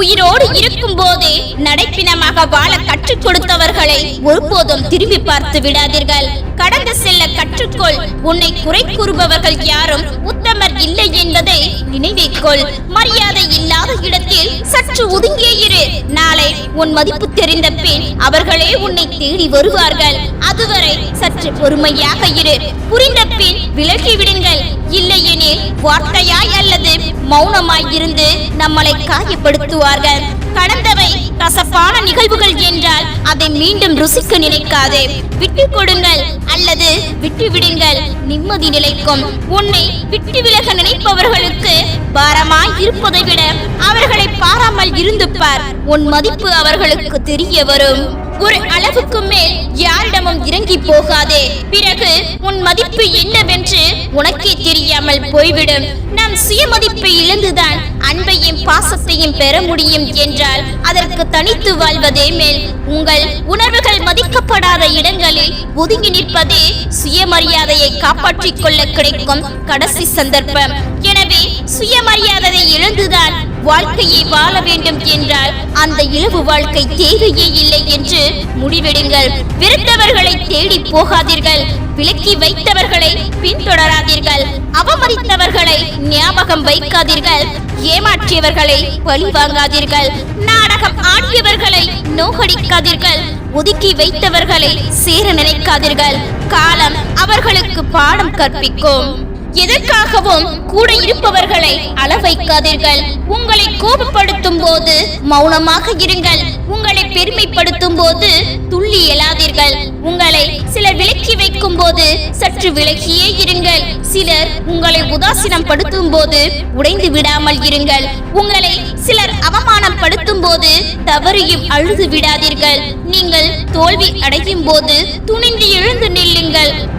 உயிரோடு இருக்கும் போதே நடைப்பினமாக வாழ கற்றுக் கொடுத்தவர்களை ஒருபோதும் திரும்பி பார்த்து விடாதீர்கள். கடந்து செல்ல கற்றுக்கொள். உன்னை குறை கூறுபவர்கள் யாரும் உத்தமர் இல்லை என்பதை நினைவிற்கொள். மரியாதை இல்லாத இடத்தில் சற்று ஒதுங்கியே இரு. நாளை உன் மதிப்பு தெரிந்த பின் அவர்களே உன்னை தேடி வருவார்கள். அதுவரை சற்று பொறுமையாக இரு. புரிந்த பின் விலகி விடுங்கள். இல்லையெனில் வார்த்தையாய் அல்லது மௌனமாய் இருந்து நம்மளை காயப்படுத்துவார்கள். கடந்தவை கசப்பான நிகழ்வுகள் என்றால் அதை மீண்டும் ருசிக்க நினைக்காதே. விட்டு கொடுங்கள் அல்லது விட்டு விடுங்கள் நிம்மதி நிலைக்கும். உன்னை விட்டு விலக நினைப்பவர்களுக்கு பாரமாய் இருப்பதை விட அவர்களை பாராமல் இருந்து பார் உன் மதிப்பு அவர்களுக்கு தெரிய வரும். ஒரு அளவுக்கு மேல் யாரிடமும் இறங்கி போகாதே. பிறகு உன் மதிப்பு என்னவென்று உனக்கே தெரியாமல் போய்விடும். நம் சுயமதிப்பை இழந்துதான் அன்பையும் பாசத்தையும் பெற முடியும் என்றால் அதற்கு தனித்து வாழ்வதே மேல் உங்கள் உணர்வுகள் மதிக்கப்படாத இடங்களில் ஒதுங்கி நிற்பதே சுயமரியாதையை காப்பாற்றிக் கொள்ள கிடைக்கும் கடைசி சந்தர்ப்பம். எனவே சுயமரியாதையை இழந்துதான் வாழ்க்கையை வாழ வேண்டும் என்றால் அந்த இழவு வாழ்க்கை தேவையே இல்லை என்று முடிவெடுங்கள். விருந்தவர்களை தேடி போகாதீர்கள். விலக்கி வைத்தவர்களை பின்தொடராதீர்கள். அவமதித்தவர்களை ஞாபகம் வைக்காதீர்கள். ஏமாற்றியவர்களை பழி வாங்காதீர்கள். நாடகம் ஆடியவர்களை நோகடிக்காதீர்கள். ஒதுக்கி வைத்தவர்களை சேர நினைக்காதீர்கள். காலம் அவர்களுக்கு பாடம் கற்பிக்கும். எதற்காகவும் கூட இருப்பவர்களை அள வைக்காதீர்கள் உங்களை கோபப்படுத்தும் போது மௌனமாக இருங்கள். உங்களை பெருமைப்படுத்தும் போது துள்ளி எழாதீர்கள். உங்களை சிலர் விலக்கி வைக்கும் போது சற்று விலகியே இருங்கள். சிலர் உங்களை உதாசீனம் படுத்தும் போது உடைந்து விடாமல் இருங்கள். உங்களை சிலர் அவமானம் படுத்தும் போது தவறியும் அழுது விடாதீர்கள். நீங்கள் தோல்வி அடையும் போது துணிந்து எழுந்து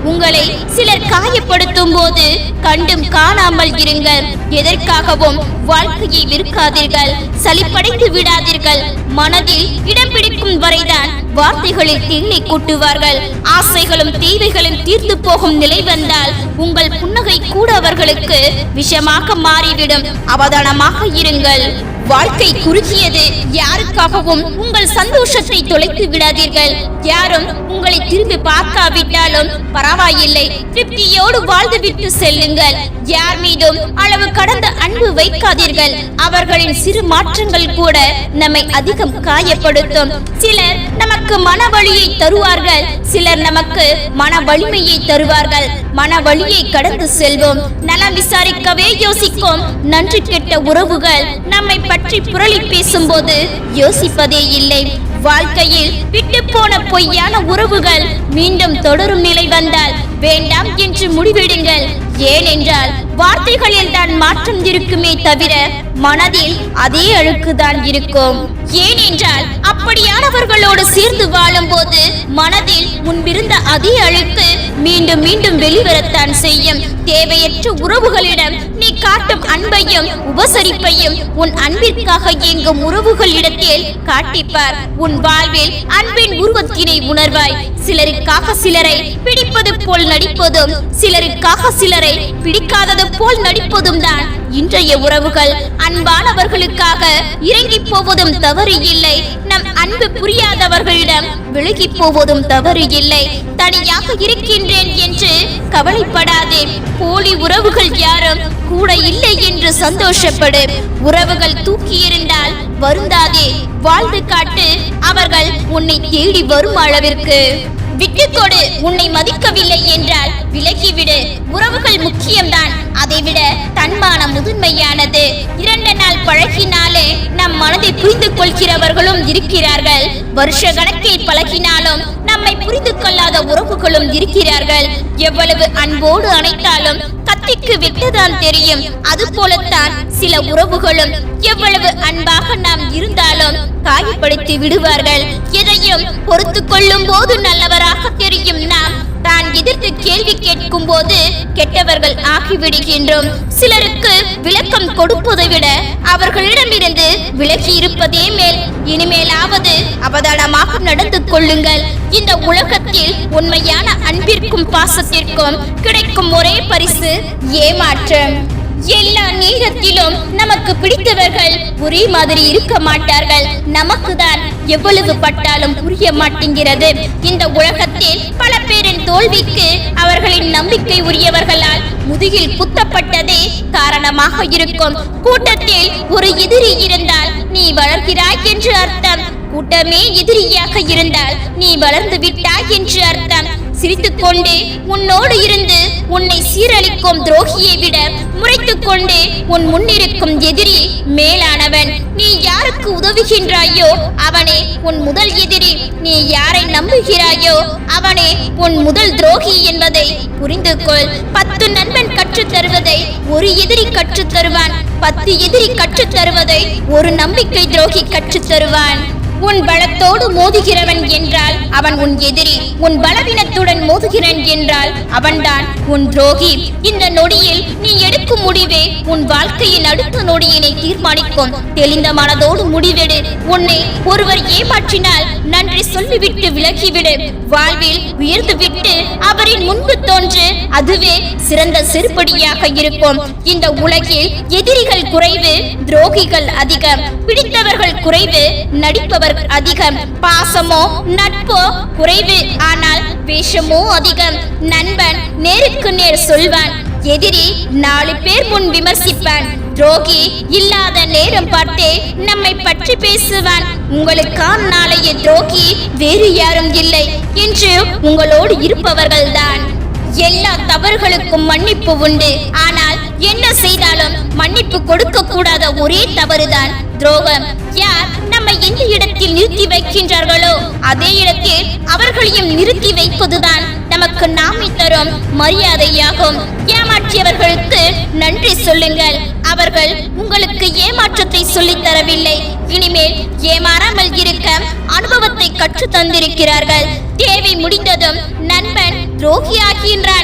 உங்களை சிலர் காயப்படுத்தும் போது கண்டும் காணாமல் இருங்கள். எதற்காகவும் வாழ்க்கையை விற்காதீர்கள் சலிப்படைந்து விடாதீர்கள். மனதில் இடம் பிடிக்கும் வரைதான் வார்த்தைகளில் தேனை கூட்டுவார்கள். ஆசைகளும் தேவைகளும் தீர்ந்து போகும் நிலை வந்தால் உங்கள் புன்னகை கூட அவர்களுக்கு விஷமாக மாறிவிடும். அவதானமாக இருங்கள். வாழ்க்கை குறுகியது. யாருக்காகவும் உங்கள் சந்தோஷத்தை தொலைத்து விடாதீர்கள். யாரும் உங்களை திரும்பி பார்க்காவிட்டாலும் பரவாயில்லை. திருப்தியோடு வாழ்ந்துவிட்டு செல்லுங்கள். யார் மீதும் அளவு கடந்த அன்பு வைக்காதீர்கள். அவர்களின் சிறு மாற்றங்கள் கூட நம்மை அதிகம் காயப்படுத்தும். சிலர் நமக்கு மன வழியை தருவார்கள். சிலர் நமக்கு மன வலிமையை தருவார்கள். மன வழியை கடந்து செல்வோம். நலம் விசாரிக்கவே யோசிக்கும் நன்றி கெட்ட உறவுகள் நம்மை பற்றி புரளி பேசும்போது யோசிப்பதே இல்லை. வாழ்க்கையில் விட்டு போன பொய்யான உறவுகள் மீண்டும் தொடரும் நிலை வந்தால் வேண்டாம் என்று முடிவெடுங்கள். ஏனென்றால் வார்த்தைகளில் தான் மாற்றம் இருக்குமே தவிர மனதில் அதே அழுக்குதான் இருக்கும். ஏனென்றால் அப்படியானவர்களோடு சேர்ந்து வாழும்போது மனதில் முன்பிருந்த அதே அழுக்கு மீண்டும் மீண்டும் வெளிவரத்தான் செய்யும். தேவையற்ற உறவுகளிடம் நீ காட்டும் அன்பையும் உபசரிப்பையும் உன் அன்பிற்காக இயங்கும் உறவுகளிடத்தில் காட்டிப்பார். உன் வாழ்வில் அன்பின் உருவத்தினை உணர்வாய். சிலருக்காக சிலரை பிடிப்பது போல் நடிப்பதும் சிலருக்காக சிலரை பிடிக்காதது போல் நடிப்பதும் தான் இன்றைய உறவுகள் அன்பானவர்களுக்காக இறங்கி போவதும் தவறு இல்லை. நம் அன்பு புரியாதவர்களிடம் விலகி போவதும் தவறு இல்லை. தனியாக இருக்கின்றேன் என்று கவலைப்படாதே. போலி உறவுகள் யாரும் கூட இல்லை என்று சந்தோஷப்படு. உறவுகள் தூக்கி இருந்தால் வருந்தாதே. வாழ்ந்து காட்டு அவர்கள் உன்னை தேடி வரும் அளவிற்கு. விட்டுக்கொடு. உன்னை மதிக்கவில்லை என்றால் விலகிவிடு. உறவுகள் முக்கியம்தான். அதைவிட தன்மானம் முதன்மையானது இரண்டு நாள் பழகினாலே நம் மனதை புரிந்து கொள்கிறவர்களும் இருக்கிறார்கள். வருஷ கணக்கில் பழகினாலும் நம்மை புரிந்து கொள்ளாத உறவுகளும் இருக்கிறார்கள். எவ்வளவு அன்போடு அணைத்தாலும் கத்திக்கு விட்டுதான் தெரியும். அது போலத்தான் சில உறவுகளும் எவ்வளவு அன்பாக நாம் இருந்தாலும் காயப்படுத்தி விடுவார்கள். எதையும் பொறுத்து கொள்ளும் போது நல்லவராக தெரியும் நாம். தான் எதிர்த்து கேள்வி கேட்கும் போது கெட்டவர்கள் ஆகிவிடுகின்றோம். சிலருக்கு விளக்கம் கொடுப்பதை விட அவர்களிடமிருந்து விலகி இருப்பதே மேல். இனிமேலாவது அவதானமாக நடந்து கொள்ளுங்கள். இந்த உலகத்தில் உண்மையான அன்பிற்கும் பாசத்திற்கும் கிடைக்கும் ஒரே பரிசு ஏமாற்றம். எல்லா நேரத்திலும் நமக்கு பிடித்த ஒரே மாதிரி இருக்க மாட்டார்கள். நமக்கு தான் எவ்வளவு பட்டாலும் புரிய மாட்டேங்கிறது. இந்த உலகத்தில் பல பேரின் தோல்விக்கு அவர்களின் நம்பிக்கை உரியவர்களால் முதுகில் குத்தப்பட்டதே காரணமாக இருக்கும். கூட்டத்தில் ஒரு எதிரி இருந்தால் நீ வளர்கிறாய் என்று அர்த்தம். கூட்டமே எதிரியாக இருந்தால் நீ வளர்ந்து விட்டாய் என்று அர்த்தம். சிரித்துக்கொண்டு உன்னோடு இருந்து உன்னை சீரழிக்கும் துரோகியை விட முறைத்துக்கொண்டு உன் முன்னிருக்கும் எதிரி மேலானவன். நீ யாருக்கு உதவுகின்றாயோ அவனே உன் முதல் எதிரி. நீ யாரை நம்புகிறாயோ அவனே உன் முதல் துரோகி என்பதை புரிந்து கொள் பத்து நண்பன் கற்றுத் தருவதை ஒரு எதிரி கற்றுத் தருவான். பத்து எதிரி கற்றுத் தருவதை ஒரு நம்பிக்கை துரோகி கற்றுத் தருவான். உன் பலத்தோடு மோதுகிறவன் என்றால் அவன் உன் எதிரி உன் பலவீனத்துடன் மோதுகிறான் என்றால் அவன்தான் உன் துரோகி. இந்த நொடியில் நீ எடுக்கும் முடிவே உன் வாழ்க்கையின் அடுத்த நொடியினை தீர்மானிக்கும். தெளிந்த மனதோடு முடிவெடு. உன்னை ஒருவர் ஏமாற்றினால் நன்றி சொல்லிவிட்டு விலகிவிடு. வாழ்வில் உயர்ந்து விட்டு அவரின் முன்பு தோன்று அதுவே சிறந்த செருப்படியாக இருக்கும். இந்த உலகில் எதிரிகள் குறைவு துரோகிகள் அதிகம். பிடித்தவர்கள் குறைவு நடிப்பவர் அதிகம். பாசமோ நட்போ குறைவு. ஆனால் வேஷமோ அதிகம். நண்பன் நேருக்கு நேர் சொல்வான். எதிரி நாலு பேர் முன் விமர்சிப்பான். துரோகி இல்லாத நேரம் பார்த்தே நம்மை பற்றி பேசுவான். உங்களுக்கான நாளைய துரோகி வேறு யாரும் இல்லை என்று உங்களோடு இருப்பவர்கள்தான். எல்லா தவறுகளுக்கும் மன்னிப்பு உண்டு. ஆனால் என்ன செய்தாலும் மன்னிப்பு கொடுக்க கூடாத ஒரே தவறுதான். துரோகம். யார் அவர்களை எந்த இடத்தில் நிறுத்தி வைக்கின்றார்களோ அதே இடத்தில் அவர்களையும் நிறுத்தி வைப்பதுதான் நமக்கு நாமே தரும் மரியாதையாகும். ஏமாற்றியவர்களுக்கு நன்றி சொல்லுங்கள். அவர்கள் உங்களுக்கு ஏமாற்றத்தை சொல்லித் தரவில்லை. இனிமேல் ஏமாறாமல் இருக்க அனுபவத்தை கற்று தந்திருக்கிறார்கள். தேவை முடிந்ததும் நண்பன் துரோகியாகின்றான்.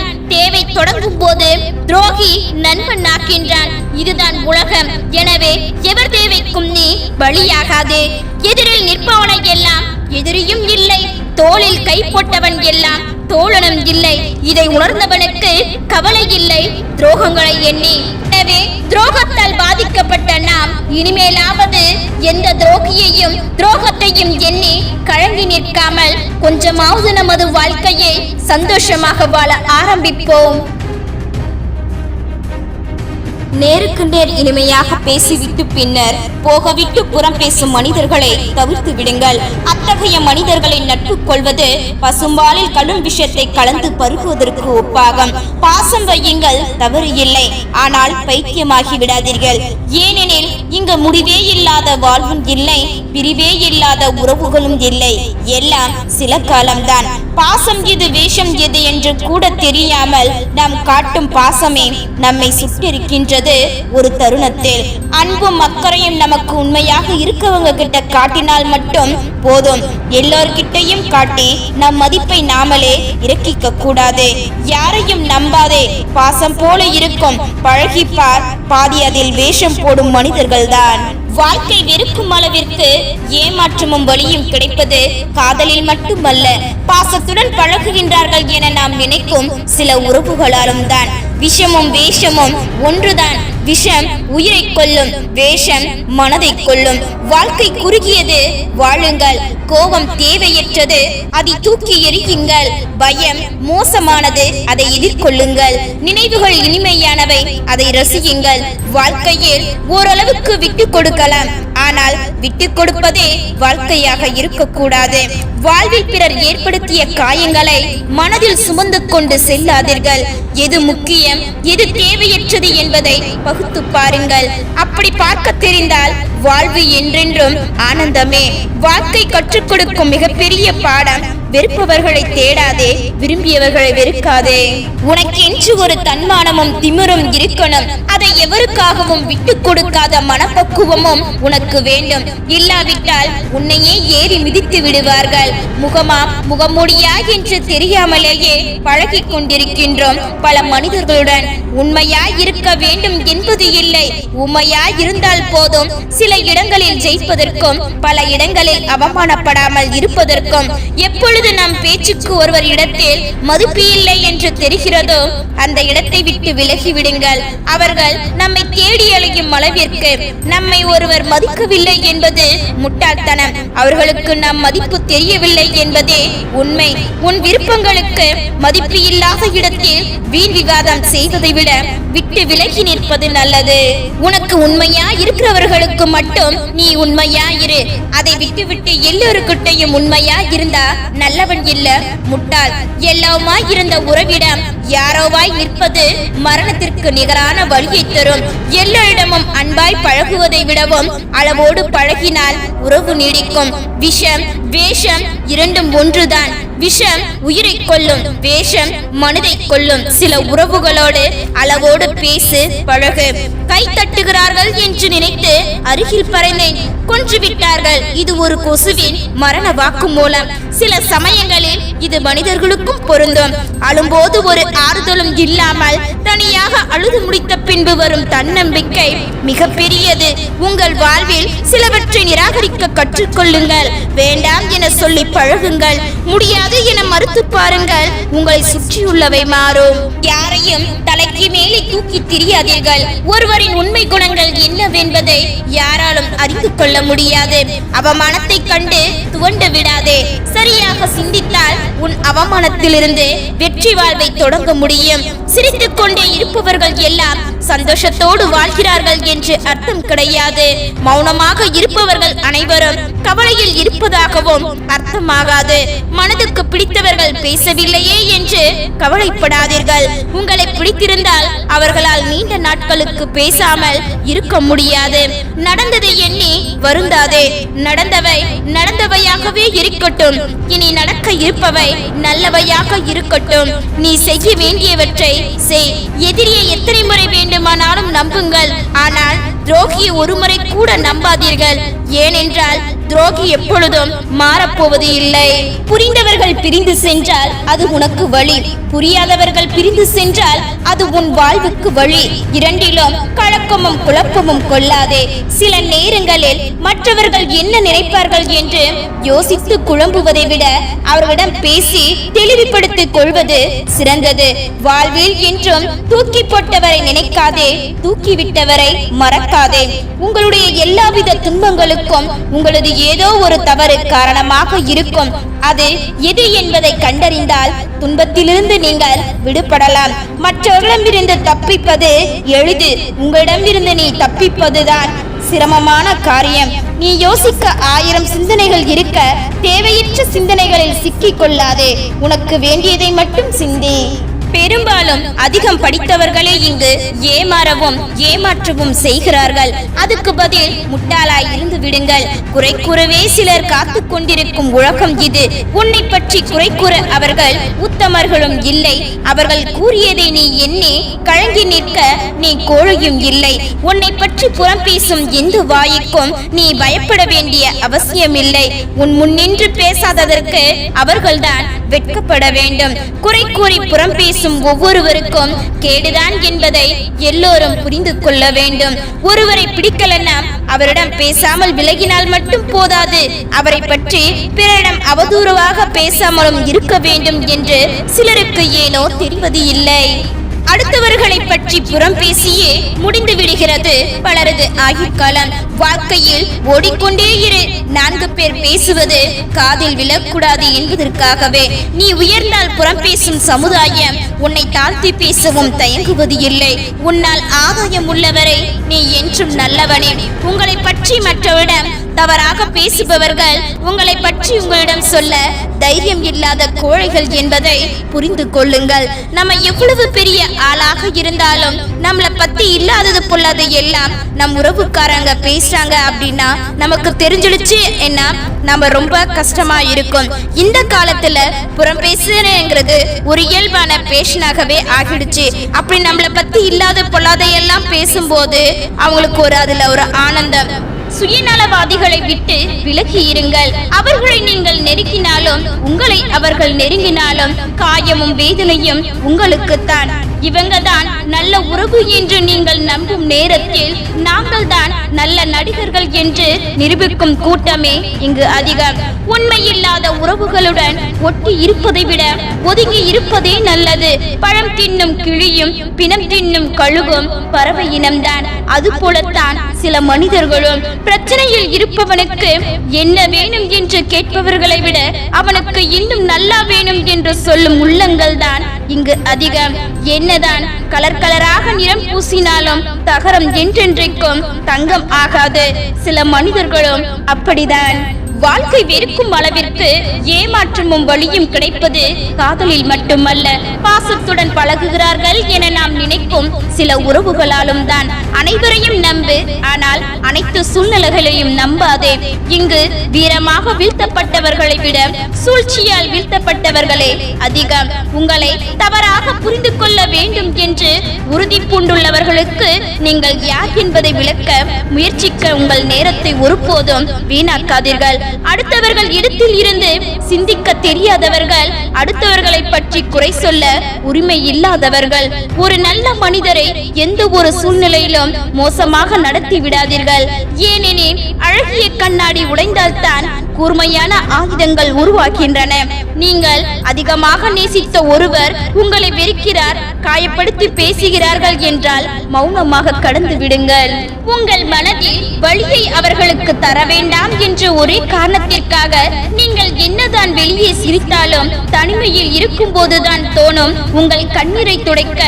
தொடங்கும் போது துரோகி நண்பன் ஆக்கின்றான். இதுதான் உலகம். எனவே எவர் தேவைக்கும் நீ பலியாகாது எதிரில் நிற்பவனை எல்லாம் எதிரியும் இல்லை. தோளில் கை போட்டவன் எல்லாம் தோழனம் இல்லை. இதை உணர்ந்தவனுக்கு கவலை இல்லை. துரோகங்களை எண்ணி. எனவே துரோகத்தால் பாதிக்கப்பட்ட நாம் இனிமேலாவது எந்த துரோகியையும் துரோகத்தையும் எண்ணி கழங்கி நிற்காமல் கொஞ்சமாவது நமது வாழ்க்கையை சந்தோஷமாக வாழ ஆரம்பிப்போம். நேருக்கு நேர் இனிமையாக பேசிவிட்டு பின்னர் போகவிட்டு புறம் பேசும் மனிதர்களை தவிர்த்து விடுங்கள். அத்தகைய மனிதர்களை நட்பு கொள்வது பசும்பாலில் கடும் விஷயத்தை கலந்து பருகுவதற்கு ஒப்பாகும். பாசம் வையுங்கள் தவறு இல்லை. ஆனால் பைத்தியமாகி விடாதீர்கள். ஏனெனில் இங்கு முடிவே இல்லாத வாழ்வும் இல்லை பிரிவே இல்லாத உறவுகளும் இல்லை. எல்லாம் சில காலம்தான். பாசம் எது வேஷம் எது என்று கூட தெரியாமல் நாம் காட்டும் பாசமே நம்மை சுட்டிருக்கின்றது ஒரு தருணத்தில். அன்பும் அக்கறையும் நமக்கு உண்மையாக இருக்கவங்க கிட்ட காட்டினால் மட்டும் போதும். எல்லோர்கிட்டையும் காட்டி நம் மதிப்பை நாமளே இறக்கிக்க கூடாது. யாரையும் நம்பாதே. பாசம் போல இருக்கும். பழகிப்பார். பாதி அதில் வேஷம் போடும் மனிதர்கள்தான். வாழ்க்கை வெறுக்கும் அளவிற்கு ஏமாற்றமும் வழியும் கிடைப்பது காதலில் மட்டுமல்ல பாசத்துடன் பழகுகின்றார்கள் என நாம் நினைக்கும் சில உறவுகளாலும் தான். விஷமும் வேஷமும் ஒன்றுதான். விஷம் உயிரை கொல்லும் வேஷம் மனதை கொல்லும். வாழ்க்கை குறுகியது வாழுங்கள். கோபம் தேவையற்றது. அதை தூக்கி எறியுங்கள். பயம் மோசமானது. அதை எதிர்கொள்ளுங்கள். நினைவுகள் இனிமையானவை. அதை ரசியுங்கள். வாழ்க்கையில் ஓரளவுக்கு விட்டு கொடுக்கலாம். ஆனால் விட்டு கொடுப்பதே வாழ்க்கையாக இருக்கக்கூடாது. வாழ்வில் பிறர் ஏற்படுத்திய காயங்களை மனதில் சுமந்து கொண்டு செல்லாதீர்கள். எது முக்கியம் எது தேவையற்றது என்பதை பகுத்து பாருங்கள். அப்படி பார்க்க தெரிந்தால் வாழ்வு என்றென்றும் ஆனந்தமே. வாழ்க்கை கற்று கற்றுக் கொடுக்கும் மிகப்பெரிய பாடம். வெறுப்பவர்களை தேடாதே விரும்பியவர்களை வெறுக்காதே. உனக்கென்று ஒரு தன்மானமும் திமிரும் இருக்கணும். அதை எவருக்காகவும் விட்டு கொடுக்காத மனப்பக்குவமும் உனக்கு வேண்டும். இல்லாவிட்டால் உன்னையே ஏறி மிதித்து விடுவார்கள். முகமா முகமுடியா என்று தெரியாமலேயே பழகி கொண்டிருக்கின்றோம். பல மனிதர்களுடன் உண்மையாய் இருக்க வேண்டும் என்பது இல்லை. உண்மையாய் இருந்தால் போதும். சில இடங்களில் ஜெயிப்பதற்கும் பல இடங்களில் அவமானப்படாமல் இருப்பதற்கும் எப்பொழுது எப்பொழுது நம் பேச்சுக்கு ஒருவர் இடத்தில் மதிப்பு இல்லை என்று தெரிகிறதோ அந்த இடத்தை விட்டு விலகி விடுங்கள். அவர்கள் நம்மை தேடி அழையும் அளவிற்கு நம்மை ஒருவர் மதிக்கவில்லை என்பது முட்டாள்தனம். அவர்களுக்கு நம் மதிப்பு தெரியவில்லை என்பதே உண்மை. உன் விருப்பங்களுக்கு மதிப்பு இல்லாத இடத்தில் வீண் விவாதம் செய்வதை விட விட்டு விலகி நிற்பது நல்லது. உனக்கு உண்மையா இருக்கிறவர்களுக்கு மட்டும் நீ உண்மையா இரு. அதை விட்டுவிட்டு எல்லோருக்கிட்டையும் உண்மையா இருந்தா நல்லவன் இல்ல முட்டாள். எல்லாமாய் இருந்த உறவிடம் யாரோவாய் நிற்பது மரணத்திற்கு நிகரான வழியை தரும். எல்லோரிடமும் அன்பாய் பழகுவதை விடவும் அளவோடு பழகினால் உறவு நீடிக்கும். விஷம் வேஷம் இரண்டும் ஒன்றுதான். விஷம் உயிரை கொல்லும் வேஷம் மனதை கொல்லும். சில உறவுகளோடு அளவோடு பேசு பழகு. கை தட்டுகிறார்கள் என்று நினைத்து அருகில் பறந்தேன். கொன்று விட்டார்கள் இது ஒரு கொசுவின் மரண வாக்கு மூலம் சில சமயங்களில் இது மனிதர்களுக்கும் பொருந்தும். அழும்போது ஒரு ஆறுதலும் இல்லாமல் தனியாக அழுது முடித்த பின்பு வரும் தன்னம்பிக்கை மிக பெரியது உங்கள் வாழ்வில் சிலவற்றை நிராகரிக்க கற்றுக்கொள்ளுங்கள். வேண்டாம் என சொல்லி பழகுங்கள். முடியாது என மறுத்து பாருங்கள். உங்களை சுற்றியுள்ளவை மாறும். யாரையும் தலைக்கு மேலே தூக்கி திரியாதீர்கள். ஒருவரின் உண்மை குணங்கள் என்னவென்பதை யாராலும் அறிந்து கொள்ள முடியாது. அவமானத்தை கண்டு துவண்டு விடாதே. சரியாக சிந்தித்தால் உன் அவமானத்திலிருந்து வெற்றி வாழ்வை தொடங்க முடியும். சிரித்துக் கொண்டே இருப்பவர்கள் எல்லாம் சந்தோஷத்தோடு வாழ்கிறார்கள் என்று அர்த்தம் கிடையாது. மௌனமாக இருப்பவர்கள் அனைவரும் கவலையில் இருப்பதாகவும் அர்த்தமாகாது. மனதுக்கு பிடித்தவர்கள் பேசவில்லையே என்று கவலைப்படாதீர்கள். உங்களை பிடித்திருந்தால் அவர்களால் நீண்ட நாட்களுக்கு பேசாமல் இருக்க முடியாது. நடந்ததை எண்ணி வருந்தாதே. நடந்தவை நடந்தவையாகவே இருக்கட்டும். இனி நடக்க இருப்பவை நல்லவையாக இருக்கட்டும். நீ செய்ய வேண்டியவற்றை செய். எதிரியை எத்தனை முறை வேண்டும் வேண்டுமானாலும் நம்புங்கள். ஆனால் துரோகியை ஒருமுறை கூட நம்பாதீர்கள். ஏனென்றால் துரோகி எப்பொழுதும் மாறப்போவது இல்லை. புரிந்தவர்கள் பிரிந்து சென்றால் அது உனக்கு வழி. புரியாதவர்கள் பிரிந்து சென்றால் அது உன் வாழ்வுக்கு வழி. இரண்டிலும் கலக்கமும் குழப்பமும் கொள்ளாதே. சில நேரங்களில் மற்றவர்கள் என்ன நினைப்பார்கள் என்று யோசித்து குழம்புவதை விட அவர்களிடம் பேசி தெளிவுபடுத்திக் கொள்வது சிறந்தது. வாழ்வில் என்றும் தூக்கி போட்டவரை நினைக்காதே. தூக்கிவிட்டவரை மறக்காதே உங்களுடைய எல்லாவித துன்பங்களுக்கும் உங்களது ஏதோ ஒரு தவறு காரணமாக இருக்கும். அது எது என்பதை கண்டறிந்தால் துன்பத்திலிருந்து நீங்கள் விடுபடலாம். மற்றவர்களிடமிருந்து தப்பிப்பது எளிது. உங்களிடமிருந்து நீ தப்பிப்பதுதான் சிரமமான காரியம். நீ யோசிக்க ஆயிரம் சிந்தனைகள் இருக்க தேவையற்ற சிந்தனைகளில் சிக்கிக் கொள்ளாதே உனக்கு வேண்டியதை மட்டும் சிந்தி. பெரும்பாலும் அதிகம் படித்தவர்களே இங்கு ஏமாறவும் ஏமாற்றவும் செய்கிறார்கள். அதுக்கு பதில் முட்டாளாய் இருந்து விடுங்கள். குறை கூறவே சிலர் காத்து கொண்டிருக்கும் உலகம் இது. உன்னை பற்றி குறை கூற அவர்கள் உத்தமர்களும் இல்லை. அவர்கள் கூறியதை நீ எண்ணி கழங்கி நிற்க நீ கோழையும் இல்லை. உன்னை பற்றி புறம் பேசும் எந்த வாய்க்கும் நீ பயப்பட வேண்டிய அவசியமில்லை. உன் முன்னின்று பேசாததற்கு அவர்கள்தான் வெட்கப்பட வேண்டும். குறை கூறி புறம் பேசும் ஒவ்வொருவருக்கும் கேடுதான் என்பதை எல்லோரும் புரிந்து கொள்ள வேண்டும். ஒருவரை பிடிக்கலன்னா அவரிடம் பேசாமல் விலகினால் மட்டும் போதாது. அவரை பற்றி பிறரிடம் அவதூறாக பேசாமலும் இருக்க வேண்டும் என்று சிலருக்கு ஏனோ தெரிவது இல்லை. அடுத்தவர்களை பற்றி புறம் பேசியே முடிந்து விடுகிறது. பலரது ஆயுட்காலம். வாழ்க்கையில் ஓடிக்கொண்டே இரு. நான்கு பேர் பேசுவது காதில் விழக்கூடாது என்பதற்காகவே. நீ உயர்ந்தால் புறம் பேசும் சமுதாயம் உன்னை தாழ்த்தி பேசவும் தயங்குவது இல்லை. உன்னால் ஆதாயம் உள்ளவரை நீ என்றும் நல்லவனே. உங்களை பற்றி மற்றவரிடம் தவறாக பேசுபவர்கள் உங்களை பற்றி உங்களிடம் சொல்ல தைரியம் இல்லாத கோழைகள் என்பதை புரிந்து கொள்ளுங்கள். நம்ம எவ்வளவு பெரிய ஆளாக இருந்தாலும் நம்மளை பத்தி இல்லாதது பொல்லாத எல்லாம் நம் உறவுக்காரங்க பேசுறாங்க அப்படின்னா நமக்கு தெரிஞ்சிடுச்சு என்ன? நம்ம ரொம்ப கஷ்டமா இருக்கும். இந்த காலத்துல புறம் பேசுறேங்கிறது ஒரு இயல்பான பேஷனாகவே ஆகிடுச்சு. அப்படி நம்மளை பத்தி இல்லாத பொல்லாத எல்லாம் பேசும்போது அவங்களுக்கு ஒரு அதுல ஒரு ஆனந்தம். சுயநலவாதிகளை விட்டு விலகி இருங்கள் அவர்களை நீங்கள் நெருக்கினாலும் உங்களை அவர்கள் நெருங்கினாலும் காயமும் வேதனையும் உங்களுக்குத்தான். இவங்க தான் நல்ல உறவு என்று நீங்கள் நம்பும் நேரத்தில் நாங்கள் தான் நல்ல நடிகர்கள் என்று நிரூபிக்கும் கூட்டமே இங்கு அதிகம். உண்மையில்லாத உறவுகளுடன் ஒட்டி இருப்பதை விட ஒதுங்கி இருப்பதே நல்லது. பழம் தின்னும் கிளியும் பிணம் தின்னும் கழுகும் பறவை இனம்தான். அது போலத்தான் சில மனிதர்களும் பிரச்சனையில் இருப்பவனுக்கு என்ன வேணும் என்று கேட்பவர்களை விட அவனுக்கு இன்னும் நல்லா வேணும் என்று சொல்லும் உள்ளங்கள் தான் இங்கு அதிகம். என்னதான் கலர் கலராக நிறம் பூசினாலும் தகரம் என்றென்றைக்கும் தங்கம் ஆகாது. சில மனிதர்களும் அப்படிதான். வாழ்க்கை வெறுக்கும் அளவிற்கு ஏமாற்றமும் வழியும் கிடைப்பது காதலில் மட்டுமல்ல பாசத்துடன் பழகுகிறார்கள் என நாம் நினைக்கும் சில உறவுகளாலும் தான். அனைவரையும் நம்பு ஆனால் அனைத்து சூழ்நிலைகளையும் நம்பாதே. இங்கு வீரமாக வீழ்த்தப்பட்டவர்களை விட சூழ்ச்சியால் வீழ்த்தப்பட்டவர்களே அதிகம். உங்களை தவறாக புரிந்து கொள்ள வேண்டும் என்று உறுதி பூண்டுள்ளவர்களுக்கு நீங்கள் யார் என்பதை விளக்க முயற்சிக்க உங்கள் நேரத்தை ஒருபோதும் வீணாக்காதீர்கள். அடுத்தவர்கள் இடத்தில் இருந்து சிந்திக்க தெரியாதவர்கள் அடுத்தவர்களை பற்றி குறை சொல்ல உரிமை இல்லாதவர்கள் ஒரு நல்ல மனிதரை எந்த ஒரு சூழ்நிலையிலும் மோசமாக நடத்தி விடாதீர்கள். ஏனெனில் அழகிய கண்ணாடி உடைந்தால்தான் கூர்மையான ஆயுதங்கள் உருவாகின்றன நீங்கள் அதிகமாக நேசித்த ஒருவர் உங்களை வெறுக்கிறார் காயப்படுத்தி பேசுகிறார்கள் என்றால் மௌனமாக கடந்து விடுங்கள். உங்கள் மனதில் வழியை அவர்களுக்கு தர வேண்டாம் என்ற ஒரே காரணத்திற்காக நீங்கள் என்னதான் வெளியே சிரித்தாலும் தனிமையில் இருக்கும் போதுதான் தோணும் உங்கள் கண்ணீரை துடைக்க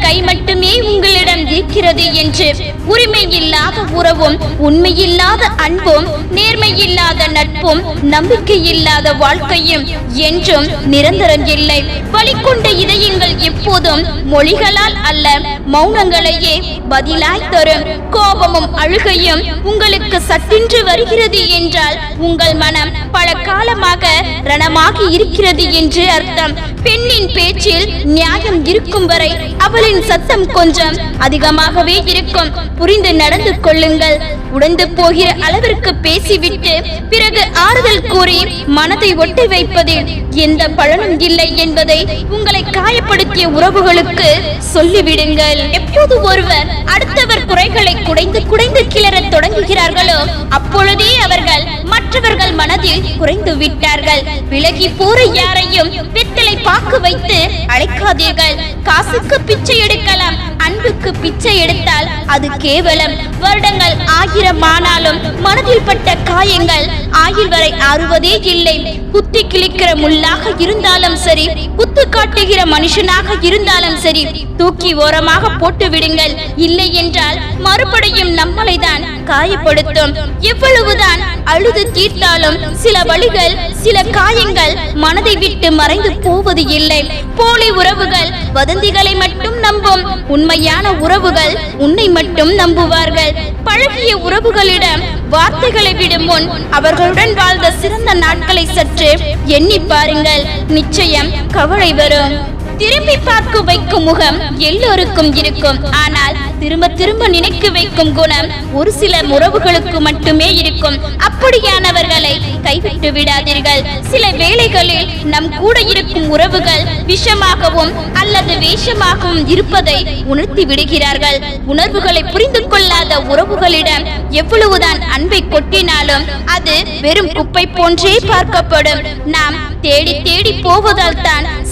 கை மட்டுமே உங்களிடம் இருக்கிறது என்று. உரிமை இல்லாத உறவும் உண்மையில்லாத அன்பும் நேர்மை இல்லாத நட்பும் நம்பிக்கை இல்லாத வாழ்க்கையும் என்றும் நிரந்தரம் இல்லை. வழிகொண்ட இதயங்கள் எப்போதும் மொழிகளால் அல்ல மௌனங்களையே பதிலாய் தரும். கோபமும் அழுகையும் உங்களுக்கு சட்டென்று வருகிறது என்றால் உங்கள் மனம் பல காலமாக ரணமாகி இருக்கிறது என்று அர்த்தம். பெண்ணின் பேச்சில் நியாயம் இருக்கும் வரை அவளின் சத்தம் கொஞ்சம் அதிகமாகவே இருக்கும். புரிந்து நடந்து கொள்ளுங்கள். உடந்து போகிற அளவிற்கு பேசிவிட்டு பிறகு ஆறுதல் கூறி மனதை ஒட்டி வைப்பதில் எந்த பலனும் இல்லை என்பதை உங்களை காயப்படுத்திய உறவுகளுக்கு சொல்லிவிடுங்கள். எப்போது ஒருவர் அடுத்தவர் குறைகளை குடைந்து குடைந்து கிளற தொடங்குகிறார்களோ அப்பொழுதே அவர்கள் மற்றவர்கள் மனதில் குறைந்து விட்டார்கள். விலகி போற யாரையும் வெத்தலை பாக்கு வைத்து அழைக்காதீர்கள். காசுக்கு பிச்சை எடுக்கலாம். அன்புக்கு பிச்சை எடுத்தால் அது கேவலம். வருடங்கள் ஆயிரம் ஆனாலும் மனதில் பட்ட காயங்கள் ஆயில் வரை ஆறுவதே இல்லை. குத்தி கிழிக்கிற முள்ளாக இருந்தாலும் சரி குத்து காட்டுகிற மனுஷனாக இருந்தாலும் சரி தூக்கி ஓரமாக போட்டு விடுங்கள். இல்லை என்றால் மறுபடியும் நம்மளை தான் காயப்படுத்தும். எவ்வளவுதான் அழுது தீர்த்தாலும் சில வழிகள் சில காயங்கள் மனதை விட்டு மறைந்து போவது இல்லை. போலி உறவுகள் வதந்திகளை மட்டும் நம்பும் உண்மையான உறவுகள் உன்னை மட்டும் நம்புவார்கள். பழகிய உறவுகளிடம் வார்த்தைகளை விடும் முன் அவர்களுடன் வாழ்ந்த சிறந்த நாட்களை சற்று எண்ணி பாருங்கள். நிச்சயம் கவலை வரும். திரும்பி பார்க்க வைக்கும் முகம் எல்லோருக்கும் இருக்கும். ஆனால் திரும்ப திரும்ப நினைக்க வைக்கும் குணம் ஒரு சில உறவுகளுக்கு மட்டுமே இருக்கும். அப்படியானவர்களை கைவிட்டு விடாதீர்கள். சில வேளைகளில் நம் கூட இருக்கும் உறவுகள் விஷமாகவும் அல்லது வேஷமாகவும் இருப்பதை உணர்த்தி விடுகிறார்கள். உணர்வுகளை புரிந்து கொள்ளாத உறவுகளிடம் எவ்வளவுதான் அன்பை கொட்டினாலும் அது வெறும் குப்பை போன்றே பார்க்கப்படும். நாம் தேடி தேடி போவதால் தான்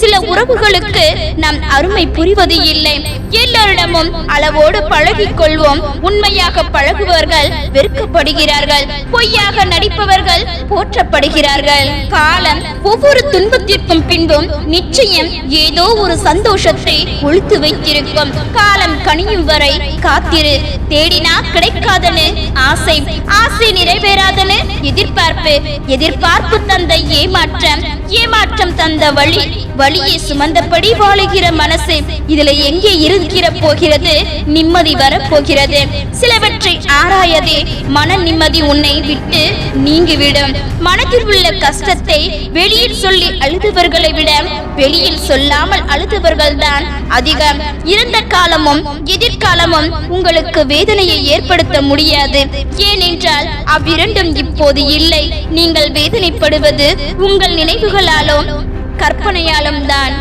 சில உறவுகளுக்கு நம் அருமை புரிவது இல்லை. எல்லோரிடமும் அளவோடு பழகிக் கொள்வோம் உண்மையாக பழகுபவர்கள் வெறுக்கப்படுகிறார்கள். பொய்யாக நடிப்பவர்கள் போற்றப்படுகிறார்கள். காலம் ஒவ்வொரு துன்பத்திற்கும் பின்பும் நிச்சயம் ஏதோ ஒரு சந்தோஷத்தை ஒழித்து வைத்திருக்கும். காலம் கனியும் வரை காத்திரு. தேடினா கிடைக்காதனு ஆசை. ஆசை நிறைவேறாதனு எதிர்பார்ப்பு. எதிர்பார்ப்பு தந்த ஏமாற்றம் ஏமாற்றம் தந்த வழி வழியை சுமந்தபடி வாழுகிற மனசு. இதுல எங்கே இருக்கிற போகிறது? நிம்மதி வரப்போகிறது. சிலவற்றை ஆராயதே மன நிம்மதி உன்னை விட்டு நீங்கிவிடும். மனதில் உள்ள கஷ்டத்தை வெளியில் சொல்லி அழுதவர்களை விட வெளியில் சொல்லாமல் அழுதவர்கள் தான் அதிகம். இருந்த காலமும் எதிர்காலமும் உங்களுக்கு வேதனையை ஏற்படுத்த முடியாது. ஏனென்றால் அவ்விரண்டும் இப்போது இல்லை. நீங்கள் வேதனைப்படுவது உங்கள் நினைவுகளாலும் கற்பனையாலும் தான்.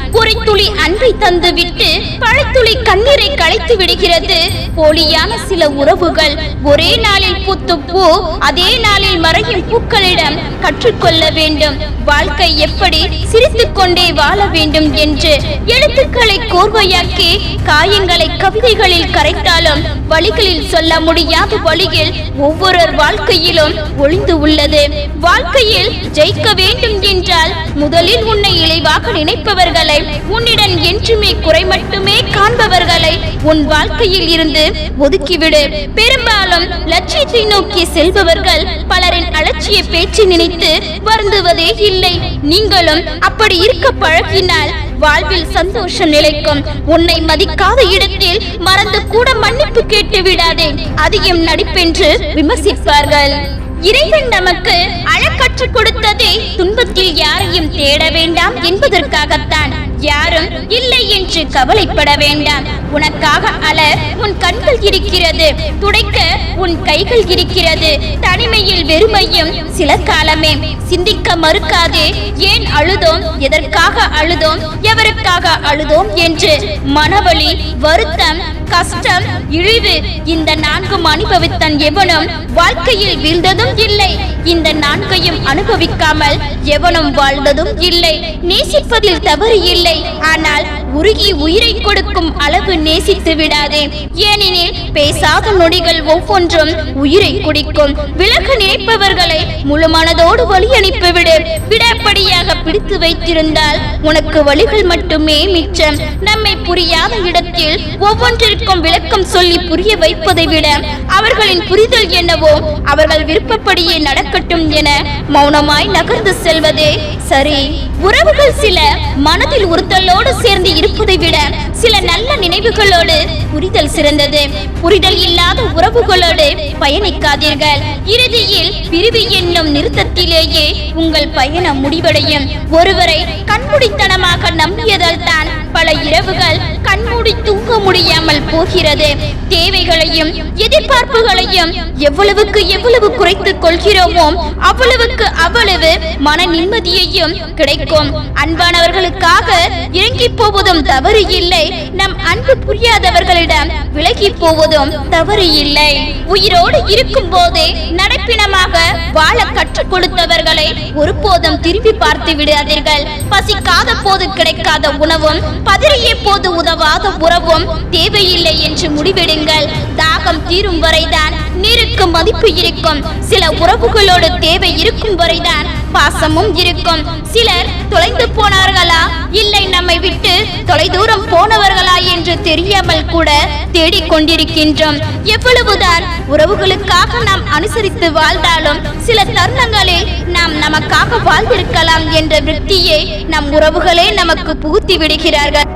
துளி அன்பை தந்து விட்டு பழத்துளி கண்ணீரை களைத்து விடுகிறது. போலியான சில உறவுகள் ஒரே நாளில் பூத்து பூ அதே நாளில் மறையும் பூக்களிடம் கற்றுக்கொள்ள வேண்டும். வாழ்க்கை எப்படி சிரித்துக் கொண்டே வாழ வேண்டும் என்று எழுத்துக்களை கோர்வையாக்கி காயங்களை கவிதைகளில் கரைத்தாலும் வழிகளில் சொல்ல முடியாத வழியில் ஒவ்வொரு வாழ்க்கையிலும் ஒளிந்து உள்ளது. வாழ்க்கையில் ஜெயிக்க வேண்டும் என்றால் முதலில் உன்னை இளைவாக நினைப்பவர்களை உன்னிடம் என்றுமே குறை மட்டுமே காண்பவர்களை உன் வாழ்க்கையில் இருந்து ஒதுக்கிவிடு. பெரும்பாலும் லட்சியத்தை நோக்கி செல்பவர்கள் பலரின் அலட்சிய பேச்சு நினைத்து வருந்துவதே இல்லை. நீங்களும் அப்படி இருக்க பழகினால் வாழ்வில் சந்தோஷம் நிலைக்கும். உன்னை மதிக்காத இடத்தில் மறந்து கூட மன்னிப்பு கேட்டு விடாதே. அதிகம் நடிப்பென்று விமர்சிப்பார்கள். இறைவன் நமக்கு அழக்கற்றுக் கற்றுக் கொடுத்ததே துன்பத்தில் யாரையும் தேட வேண்டாம் என்பதற்காகத்தான் யாரும் இல்லை என்று கவலைப்பட வேண்டாம். உனக்காக அல உன் கண்கள் இருக்கிறது. துடைக்க உன் கைகள் இருக்கிறது. தனிமையில் வெறுமையும் சில காலமே. சிந்திக்க மறுக்காதே. ஏன் அழுதோம்? எதற்காக அழுதோம்? எவருக்காக அழுதோம்? என்று மனவழி வருத்தம் கஷ்டம். இழிவு. இந்த நான்கும் அனுபவித்தன் எவனும் வாழ்க்கையில் வீழ்ந்ததும் இல்லை. இந்த நான்கையும் அனுபவிக்காமல் எவனும் வாழ்ந்ததும் இல்லை. நேசிப்பதில் தவறு இல்லை. ஆனால் உருகி உயிரை கொடுக்கும் அளவு நேசித்து விடாதே. ஏனெனில் பேசாத நொடிகள் ஒவ்வொன்றும் உயிரை குடிக்கும். விலக நினைப்பவர்களை முழு மனதோடு வழி அனுப்பிவிடு. விடப்படியாக பிடித்து வைத்திருந்தால் உனக்கு வழிகள் மட்டுமே மிச்சம். நம்மை புரியாத இடத்தில் ஒவ்வொன்றிற்கும் விளக்கம் சொல்லி புரிய வைப்பதை விட அவர்களின் புரிதல் என்னவோ அவர்கள் விருப்பப்படியே நடக்கட்டும் என மௌனமாய் நகர்ந்து செல்வதே சரி. உறவுகள் சில மனதில் உறுத்தலோடு சேர்ந்து இருப்பதை விட சில நல்ல நினைவுகளோடு புரிதல் சிறந்தது. புரிதல் இல்லாத உறவுகளோடு பயணிக்காதீர்கள். இறுதியில் பிரிவு என்னும் நிறுத்தத்திலேயே உங்கள் பயணம் முடிவடையும். ஒருவரை கண்முடித்தனமாக நம்பியதால் தான் பல இரவுகள் கண்மூடி தூங்க முடியாமல் போகிறது. தேவைகளையும் எதிர்பார்ப்புகளையும் எவ்வளவுக்கு எவ்வளவு குறைத்துக் கொள்கிறோமோ அவ்வளவுக்கு அவ்வளவு மன நிம்மதியையும் கிடைக்கும். அன்பானவர்களுக்காக இறங்கி போவதும் தவறு இல்லை. நம் அன்பு புரியாதவர்களிடம் விலகி போவதும் தவறு இல்லை உயிரோடு இருக்கும் போதே நடப்பினமாக வாழ கற்றுக் கொடுத்தவர்களை ஒருபோதும் திரும்பி பார்த்து விடாதீர்கள். பசிக்காத போது கிடைக்காத உணவும் பதறிய போது உதவாத உறவும் தேவையில்லை என்று முடிவெடுங்கள். தாகம் தீரும் வரைதான் நீருக்கு மதிப்பு இருக்கும். சில உறவுகளோடு தேவை இருக்கும் வரைதான் பாசமும் இருக்கும். சிலர் தொலைந்து போனார்களா? இல்லை நம்மை விட்டு தொலைதூரம் போனவர்களா என்று தெரியாமல் கூட தேடிக் கொண்டிருக்கின்றோம். எவ்வளவுதான் உறவுகளுக்காக நாம் அனுசரித்து வாழ்ந்தாலும் சில தருணங்களில் நாம் நமக்காக வாழ்ந்திருக்கலாம் என்ற விருத்தியை நம் உறவுகளே நமக்கு புகுத்தி விடுகிறார்கள்.